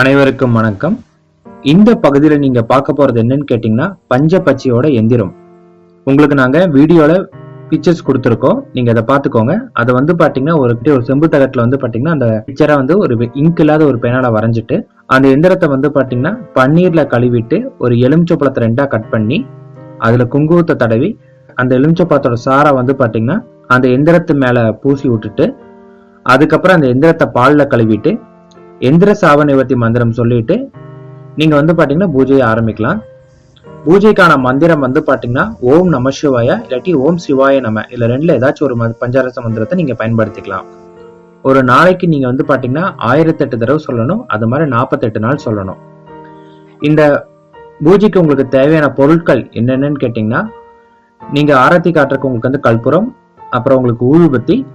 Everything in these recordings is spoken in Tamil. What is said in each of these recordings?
அனைவருக்கும் வணக்கம். இந்த பகுதியில் நீங்க பார்க்க போறது என்னன்னு கேட்டீங்கன்னா பஞ்ச பச்சையோட எந்திரம். உங்களுக்கு நாங்க வீடியோல பிக்சர்ஸ் கொடுத்துருக்கோம். நீங்க அதை பார்த்துக்கோங்க. அதை வந்து பாத்தீங்கன்னா ஒரு ஒரு செம்பு தகட்டில் வந்து பாத்தீங்கன்னா அந்த பிக்சரை வந்து ஒரு இங்க் இல்லாத ஒரு பேனால வரைஞ்சிட்டு அந்த எந்திரத்தை வந்து பாத்தீங்கன்னா பன்னீர்ல கழுவிட்டு ஒரு எலுமிச்சப்பழத்தை ரெண்டா கட் பண்ணி அதுல குங்குமத்தை தடவி அந்த எலுமிச்சப்பழத்தோட சாரை வந்து பாத்தீங்கன்னா அந்த எந்திரத்து மேல பூசி விட்டுட்டு அதுக்கப்புறம் அந்த எந்திரத்தை பாலில் கழுவிட்டு எந்திர சாப நிவர்த்தி மந்திரம் சொல்லிட்டு நீங்க வந்து பாத்தீங்கன்னா பூஜையை ஆரம்பிக்கலாம். பூஜைக்கான மந்திரம் வந்து பாத்தீங்கன்னா ஓம் நம சிவாய இல்லாட்டி ஓம் சிவாய நம. இல்ல ரெண்டுல ஏதாச்சும் ஒரு ம- பஞ்சாரச மந்திரத்தை நீங்க பயன்படுத்திக்கலாம். ஒரு நாளைக்கு நீங்க வந்து பாத்தீங்கன்னா ஆயிரத்தெட்டு தடவை சொல்லணும் அது மாதிரி நாற்பத்தெட்டு நாள் சொல்லணும். இந்த பூஜைக்கு உங்களுக்கு தேவையான பொருட்கள் என்னென்னன்னு கேட்டீங்கன்னா நீங்க ஆரத்தி காட்டுறதுக்கு உங்களுக்கு வந்து கற்பூரம் அப்புறம் உங்களுக்கு ஊழ்பத்தி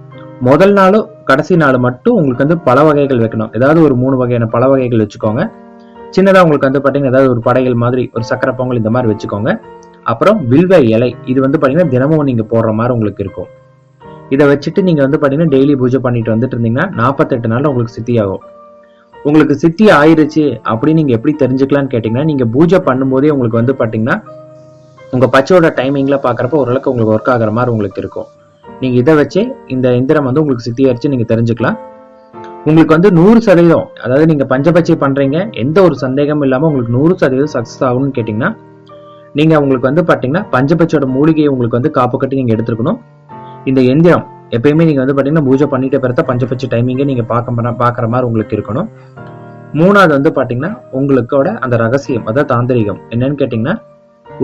முதல் நாளும் கடைசி நாள் மட்டும் உங்களுக்கு வந்து பல வகைகள் வைக்கணும். ஏதாவது ஒரு மூணு வகையான பல வகைகள் வச்சுக்கோங்க. சின்னதாக உங்களுக்கு வந்து பார்த்தீங்கன்னா ஏதாவது ஒரு படைகள் மாதிரி ஒரு சக்கரை பொங்கல் இந்த மாதிரி வச்சுக்கோங்க. அப்புறம் வில்வ இலை இது வந்து பார்த்தீங்கன்னா தினமும் நீங்கள் போடுற மாதிரி உங்களுக்கு இருக்கும். இதை வச்சுட்டு நீங்கள் வந்து பார்த்தீங்கன்னா டெய்லி பூஜை பண்ணிட்டு வந்துட்டு இருந்தீங்கன்னா நாற்பத்தெட்டு நாள் உங்களுக்கு சித்தி ஆகும். உங்களுக்கு சித்தி ஆயிருச்சு அப்படின்னு நீங்கள் எப்படி தெரிஞ்சுக்கலாம்னு கேட்டிங்கன்னா நீங்கள் பூஜை பண்ணும்போதே உங்களுக்கு வந்து பார்த்தீங்கன்னா உங்கள் பச்சையோட டைமிங்கில் பார்க்குறப்ப ஓரளவுக்கு உங்களுக்கு ஒர்க் ஆகிற மாதிரி உங்களுக்கு இருக்கும். நீங்கள் இதை வச்சே இந்த எந்திரம் வந்து உங்களுக்கு சித்தியாரிச்சு நீங்கள் தெரிஞ்சுக்கலாம். உங்களுக்கு வந்து நூறு சதவீதம் அதாவது நீங்கள் பஞ்சபட்சை பண்ணுறீங்க எந்த ஒரு சந்தேகமும் இல்லாமல் உங்களுக்கு நூறு சதவீதம் சக்ஸஸ் ஆகும்னு கேட்டிங்கன்னா நீங்கள் உங்களுக்கு வந்து பார்த்தீங்கன்னா பஞ்சபட்சோட மூலிகையை உங்களுக்கு வந்து காப்பு கட்டி நீங்கள் எடுத்துக்கணும் இந்த எந்திரம் எப்பயுமே நீங்கள் வந்து பார்த்தீங்கன்னா பூஜை பண்ணிட்டு பிறத்த பஞ்சபட்ச டைமிங்கே நீங்கள் பார்க்க பார்க்குற மாதிரி உங்களுக்கு இருக்கணும். மூணாவது வந்து பார்த்தீங்கன்னா உங்களுக்கோட அந்த ரகசியம் அதாவது தாந்திரிகம். என்னன்னு கேட்டிங்கன்னா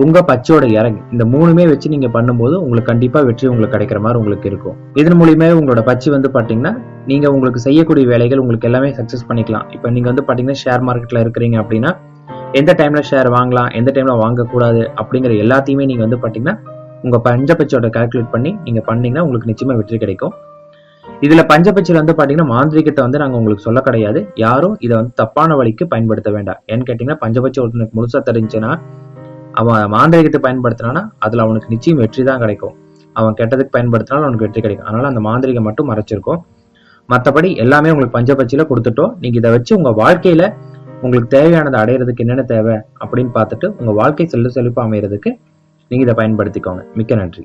உங்க பச்சையோட இறங்கு. இந்த மூணுமே வச்சு நீங்க பண்ணும்போது உங்களுக்கு கண்டிப்பா வெற்றி உங்களுக்கு கிடைக்கிற மாதிரி உங்களுக்கு இருக்கும். இதன் மூலியமே உங்களோட பச்சை வந்து பாத்தீங்கன்னா நீங்க உங்களுக்கு செய்யக்கூடிய வேலைகள் உங்களுக்கு எல்லாமே சக்சஸ் பண்ணிக்கலாம். இப்போ நீங்க வந்து பாத்தீங்கன்னா ஷேர் மார்க்கெட்ல இருக்கிறீங்க அப்படின்னா எந்த டைம்ல ஷேர் வாங்கலாம் எந்த டைம்ல வாங்கக்கூடாது அப்படிங்கிற எல்லாத்தையுமே நீங்க வந்து பாத்தீங்கன்னா உங்க பஞ்சபட்சோட கால்குலேட் பண்ணி நீங்க பண்ணீங்கன்னா உங்களுக்கு நிச்சயமா வெற்றி கிடைக்கும். இதுல பஞ்சபட்சியில வந்து பாத்தீங்கன்னா மாந்திரிகத்தை வந்து நாங்க உங்களுக்கு சொல்ல கிடையாது. யாரும் இதை வந்து தப்பான வழிக்கு பயன்படுத்த வேண்டாம். ஏன்னு கேட்டீங்கன்னா பஞ்சபட்சம் ஒருத்தனுக்கு முழுசா தெரிஞ்சுன்னா அவன் மாந்திரிகத்தை பயன்படுத்தினானா அதில் அவனுக்கு நிச்சயம் வெற்றி தான் கிடைக்கும். அவன் கெட்டதுக்கு பயன்படுத்தினாலும் அவனுக்கு வெற்றி கிடைக்கும். அதனால அந்த மாந்திரிகம் மட்டும் மறைச்சிருக்கும். மற்றபடி எல்லாமே உங்களுக்கு பஞ்சபட்சியில் கொடுத்துட்டோம். நீங்கள் இதை வச்சு உங்கள் வாழ்க்கையில் உங்களுக்கு தேவையானதை அடையிறதுக்கு என்னென்ன தேவை அப்படின்னு பார்த்துட்டு உங்கள் வாழ்க்கை செல்ல செழிப்பாக அமைகிறதுக்கு நீங்கள் இதை பயன்படுத்திக்கோங்க. மிக்க நன்றி.